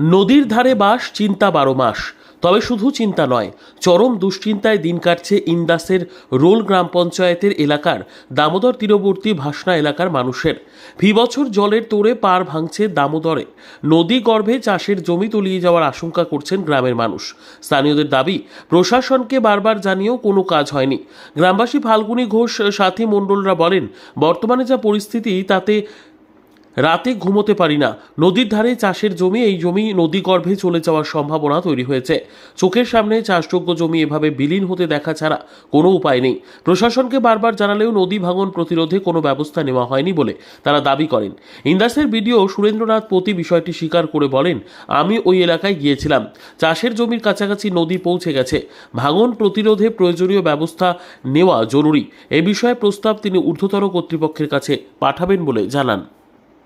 নদীর ধারে বাস, চিন্তা বারো মাস। তবে শুধু চিন্তা নয়, চরম দুশ্চিন্তায় দিন কাটছে ইন্দাসের রোল গ্রাম পঞ্চায়েতের এলাকার, দামোদর তীরবর্তী ভাসনা এলাকার মানুষের। ফি বছর জলের তোড়ে পার ভাঙছে দামোদরে। নদী গর্ভে চাষের জমি তলিয়ে যাওয়ার আশঙ্কা করছেন গ্রামের মানুষ। স্থানীয়দের দাবি, প্রশাসনকে বারবার জানিয়েও কোনো কাজ হয়নি। গ্রামবাসী ফাল্গুনী ঘোষ, সাথী মণ্ডলরা বলেন, বর্তমানে যা পরিস্থিতি, তাতে রাতে ঘুমোতে পারি না। নদীর ধারে চাষের জমি, এই জমি নদী গর্ভে চলে যাওয়ার সম্ভাবনা তৈরি হয়েছে। চোখের সামনে চাষযোগ্য জমি এভাবে বিলীন হতে দেখা ছাড়া কোনো উপায় নেই। প্রশাসনকে বারবার জানালেও নদী ভাঙন প্রতিরোধে কোনো ব্যবস্থা নেওয়া হয়নি বলে তারা দাবি করেন। ইন্দাসের বিডিও সুরেন্দ্রনাথ পতি বিষয়টি স্বীকার করে বলেন, আমি ওই এলাকায় গিয়েছিলাম। চাষের জমির কাছাকাছি নদী পৌঁছে গেছে। ভাঙন প্রতিরোধে প্রয়োজনীয় ব্যবস্থা নেওয়া জরুরি। এ বিষয়ে প্রস্তাব তিনি ঊর্ধ্বতর কর্তৃপক্ষের কাছে পাঠাবেন বলে জানান।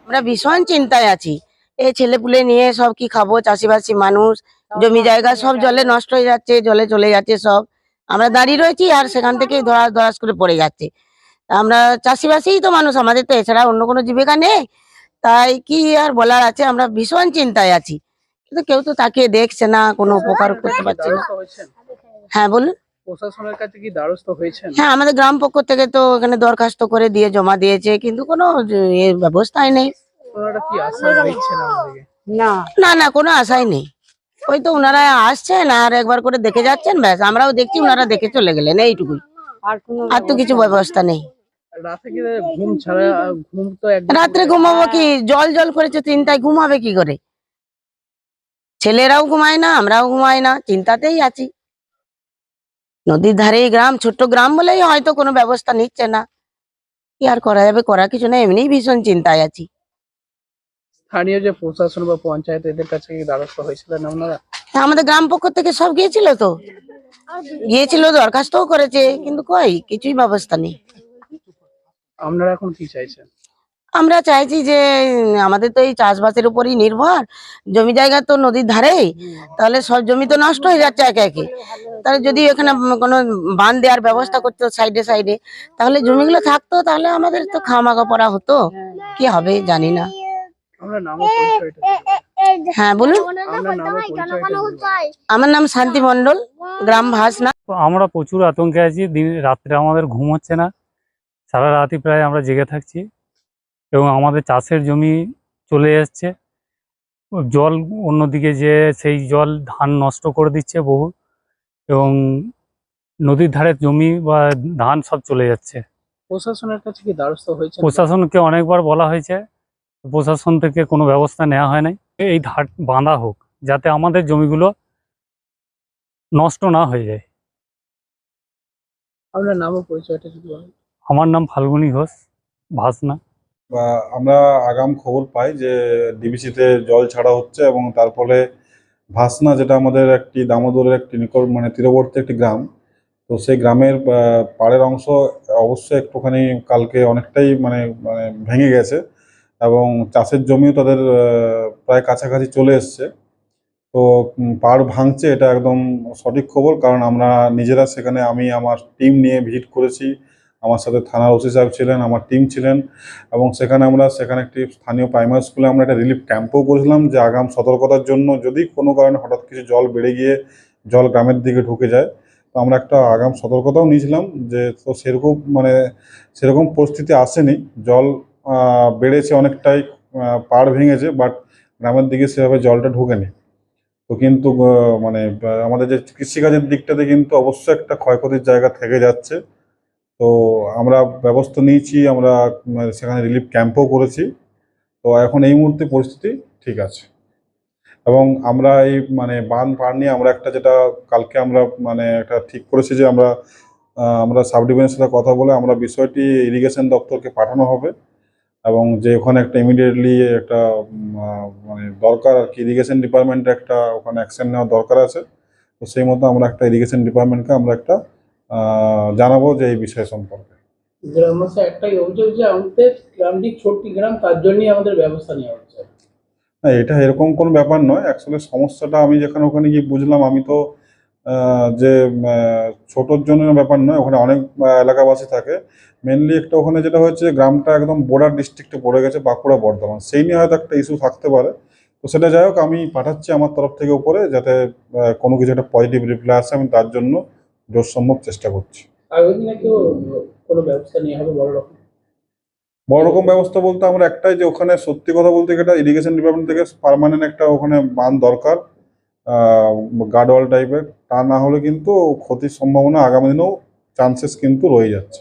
আমরা ভীষণ চিন্তায় আছি। এই ছেলেপুলে নিয়ে সব কি খাব? চাষিবাসী মানুষ জমি জায়গা সব জলে নষ্ট হয়ে যাচ্ছে জলে চলে যাচ্ছে সব। আমরা দাঁড়িয়ে রয়েছি আর সেখান থেকেই ধরাস ধরাস করে পড়ে যাচ্ছে। আমরা চাষিবাসীই তো মানুষ আমাদের তো এছাড়া অন্য কোনো জীবিকা নেই। তাই কি আর বলার আছে? আমরা ভীষণ চিন্তায় আছি। কিন্তু কেউ তো তাকিয়ে দেখছে না কোনো উপকার করতে পারছে না। হ্যাঁ বলুন। প্রশাসনের কাছে কি দ্বারস্থ হয়েছেন? হ্যাঁ আমাদের গ্রাম পক্ষ থেকে তো এখানে দরখাস্ত করে দিয়ে জমা দিয়েছে কিন্তু কোনো এ ব্যবস্থাই নেই। ওনারা কি আশ্বাস দিচ্ছেন আমাদেরকে? না। না কোনো আশাই নেই। ওই তো ওনারা আসছেন আর একবার করে দেখে যাচ্ছেন ব্যাস আমরাও দেখছি ওনারা দেখে চলে গেলেন এইটুকুই। আর তো কিছু ব্যবস্থা নেই। রাতে কি ঘুম ছাড়া ঘুম তো রাত্রে ঘুমাবো কি? জল জল করেছে চিন্তায় ঘুমাবে কি করে? ছেলেরাও ঘুমায় না আমরাও ঘুমাই না চিন্তাতেই আছি। নদীর ধারে গ্রাম ছোট্ট গ্রাম বলেই হয়তো কোনো ব্যবস্থা নিচ্ছে না। কি আর করা যাবে? করা কিছু না এমনিই ভীষণ চিন্তায় আছি। স্থানীয় যে প্রশাসন বা পঞ্চায়েত এদের কাছে কি দ্বারস্থ হয়েছিলেন আপনারা হ্যাঁ, আমাদের গ্রাম পক্ষ থেকে সব গিয়েছিল তো। গিয়েছিল দরখাস্তও করেছে কিন্তু কই? কিছুই ব্যবস্থা নেই। আপনারা এখন কি চাইছেন? আমরা চাইছি যে আমাদের তো এই চাষবাসের উপরই নির্ভর। জমি জায়গা তো নদীর ধারেই। তাহলে সব জমি তো নষ্ট হয়ে যাচ্ছে একে একে। তাহলে যদি এখানে কোনো বান দেওয়ার ব্যবস্থা করতো সাইডে সাইডে তাহলে জমিগুলো থাকতো তাহলে আমাদের তো খামাখা পড়া হতো। কি হবে জানি না। হ্যাঁ বলুন। আমার নাম শান্তি মণ্ডল গ্রাম ভাসনা। আমরা প্রচুর আতঙ্কে আছি। দিন রাত্রে আমাদের ঘুম হচ্ছে না। সারা রাতই প্রায় আমরা জেগে থাকছি। এবং আমাদের চাষের জমি চলে যাচ্ছে জল অন্যদিকে যে সেই জল ধান নষ্ট করে দিচ্ছে বহু এবং নদীর ধারে জমি বা ধান সব চলে যাচ্ছে। প্রশাসনের কাছে কি দ্বারস্থ হয়েছে প্রশাসনকে অনেকবার বলা হয়েছে। প্রশাসন থেকে কোনো ব্যবস্থা নেওয়া হয় নাই। এই ধার বাঁধা হোক যাতে আমাদের জমিগুলো নষ্ট না হয়ে যায়। আপনার নাম ও পরিচয়টা যদি বলেন। আমার নাম ফাল্গুনী ঘোষ ভাসনা। আমরা আগাম খবর পাই যে ডিবিসিতে জল ছাড়া হচ্ছে এবং তার ফলে ভাসনা যেটা আমাদের একটি দামোদরের একটি নিকট মানে তীরবর্তী একটি গ্রাম, তো সেই গ্রামের পাড়ের অংশ অবশ্যই একটুখানি কালকে অনেকটাই মানে মানে ভেঙে গেছে এবং চাষের জমিও তাদের প্রায় কাছাকাছি চলে এসছে। তো পাড় ভাঙছে এটা একদম সঠিক খবর, কারণ আমরা নিজেরা সেখানে আমি, আমার টিম নিয়ে ভিজিট করেছি। আমার সাথে থানার ওসি সাহেব ছিলেন, আমার টিম ছিলেন এবং সেখানে আমরা, সেখানে একটি স্থানীয় প্রাইমারি স্কুলে আমরা একটা রিলিফ ক্যাম্পও করেছিলাম যে আগাম সতর্কতার জন্য যদি কোনো কারণে হঠাৎ কিছু জল বেড়ে গিয়ে জল গ্রামের দিকে ঢুকে যায়, তো আমরা একটা আগাম সতর্কতাও নিয়েছিলাম যে তো সেরকম মানে সেরকম পরিস্থিতি আসেনি, জল বেড়েছে অনেকটাই পাড় ভেঙেছে বাট গ্রামের দিকে সেভাবে জলটা ঢোকেনি। তো কিন্তু মানে আমাদের যে কৃষিকাজের দিকটাতে কিন্তু অবশ্যই একটা ক্ষয়ক্ষতির জায়গা থেকে যাচ্ছে। তো আমরা ব্যবস্থা নিয়েছি, আমরা সেখানে রিলিফ ক্যাম্পও করেছি। তো এখন এই মুহূর্তে পরিস্থিতি ঠিক আছে। এবং আমরা এই মানে বান পার নিয়ে আমরা একটা যেটা কালকে আমরা মানে একটা ঠিক করেছি যে আমরা আমরা সাব ডিভিশনের সাথে কথা বলে আমরা বিষয়টি ইরিগেশন দপ্তরকে পাঠানো হবে। এবং যে ওখানে একটা ইমিডিয়েটলি একটা মানে দরকার আর কি ইরিগেশন ডিপার্টমেন্টে একটা ওখানে অ্যাকশন নেওয়া দরকার আছে। তো সেই মতো আমরা একটা ইরিগেশন ডিপার্টমেন্টকে আমরা একটা জানাব যে এই বিষয় সম্পর্কে। গ্রামবাসী একটাই অভিযোগ যে আমাদের গ্রামটি ছোট্ট গ্রাম তার জন্যই আমাদের ব্যবস্থা নেওয়া হচ্ছে। না এটা এরকম কোনো ব্যাপার নয়। অ্যাকচুয়ালি সমস্যাটা আমি যেখানে ওখানে গিয়ে বুঝলাম আমি তো যে ছোটোর জন্য ব্যাপার নয় ওখানে অনেক এলাকাবাসী থাকে। মেনলি একটা ওখানে যেটা হচ্ছে গ্রামটা একদম বর্ডার ডিস্ট্রিক্টে পড়ে গেছে বাঁকুড়া বর্ধমান। সেই নিয়ে হয়তো একটা ইস্যু থাকতে পারে। তো সেটা যাই হোক আমি পাঠাচ্ছি আমার তরফ থেকে উপরে যাতে কোনো কিছু একটা পজিটিভ রিপ্লাই আসে আমি তার জন্য সম্ভব চেষ্টা করছি। বড় রকম? ব্যবস্থা বলতে আমরা একটাই যে ওখানে সত্যি কথা বলতে গেলে ইরিগেশন ডিপার্টমেন্ট থেকে পারমানেন্ট একটা ওখানে বান দরকার গার্ডওয়াল টাইপের তা না হলে কিন্তু ক্ষতির সম্ভাবনা আগামী দিনেও চান্সেস কিন্তু রয়ে যাচ্ছে।